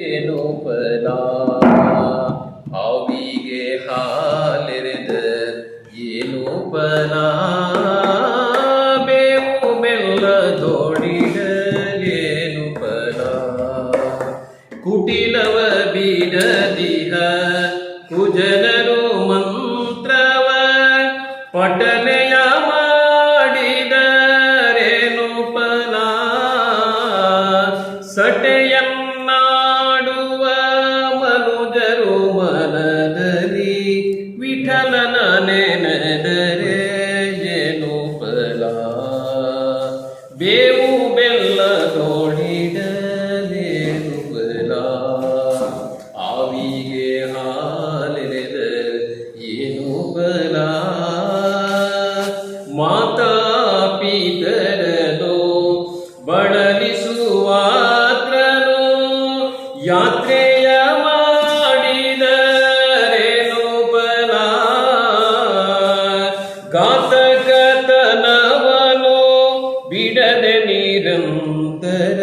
ಏನು ಫಲ ಅವಿಗೆ ಹಾಲೆರೆದ ಏನು ಫಲ ಬೇವು ಬೀಡದಿಹ ಕುಜನರು ಮಂತ್ರವ ಸಟೆಯನ್ನಾಡುವ ಏನು ಫಲ? ಬೇವು ಬೆಲ್ಲ ನೋಡಿಡಲೇನು ಫಲ? ಆವಿಗೆ ಹಾಲೆರೆದ ಏನು ಫಲ? ಮಾತಾ ಬಿಡದೆ ನಿರಂತರ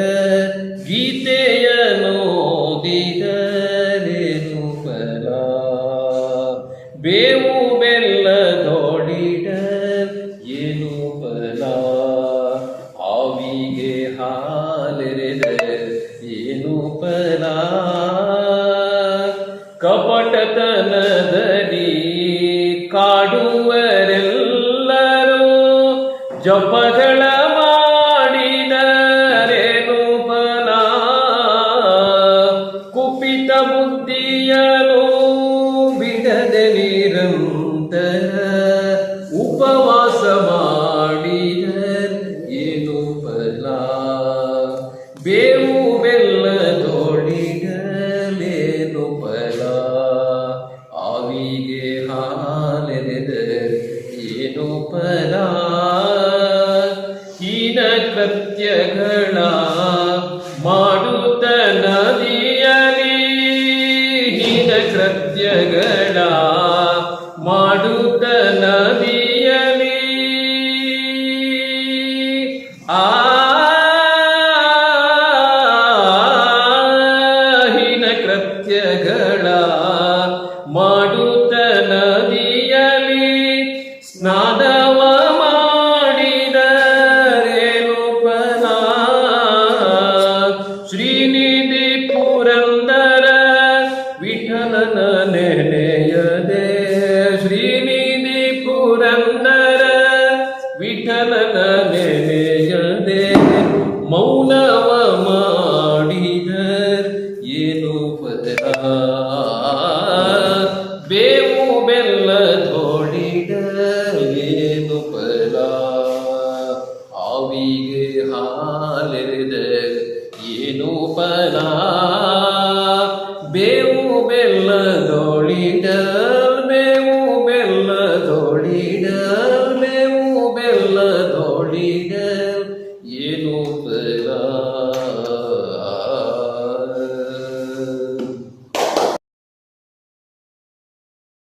ಗೀತೆಯ ನೋದಿದರೇನು ಬಲ ಬೇವು ಬೆಲ್ಲದೊಡಿಡ ಏನು ಬಲ ಆವಿಗೆ ಹಾಲೆರೆದ ಏನು ಬಲ ಕಪಟತನದಲ್ಲಿ ಕಾಡುವರೆಲ್ಲರೂ ಜಪಗಳ ಕುಪಿತ ಬುದ್ಧಿಯಲೋ ಬಿಡದೆ ನಿರಂತರ ಉಪವಾಸ ಮಾಡಿದ ಏನು ಫಲ? ಬೇವು ಬೆಲ್ಲ ಬೆಲ್ಲದೊಡಿಡಲೇನು ಫಲ? ಆವಿಗೆ ಹಾಲೆದ ಏನು ಫಲ? ಹೀನ ಕೃತ್ಯಗಳ ಮಾಡುತ್ತ ನದಿಯಲಿ. ಆ ಕೃತ್ಯಗಳ ಮಾಡುತ್ತ ನದಿಯಲಿ ವಿಠಲನ ನೆನೆಯದೆ ಮೌನವ ಮಾಡಿದ ಏನು ಫಲ ಬೇವು ಬೆಲ್ಲದೊಡಿಡ ಏನು ಫಲ? ಆವಿಗೆ ಹಾಲೆರೆದ ಏನು ಫಲ? ಬೇವು ಬೆಲ್ಲ ಬೆಲ್ಲದೊಡಿಡ ಬೇವು ಬೆಲ್ಲ ಬೇವು holy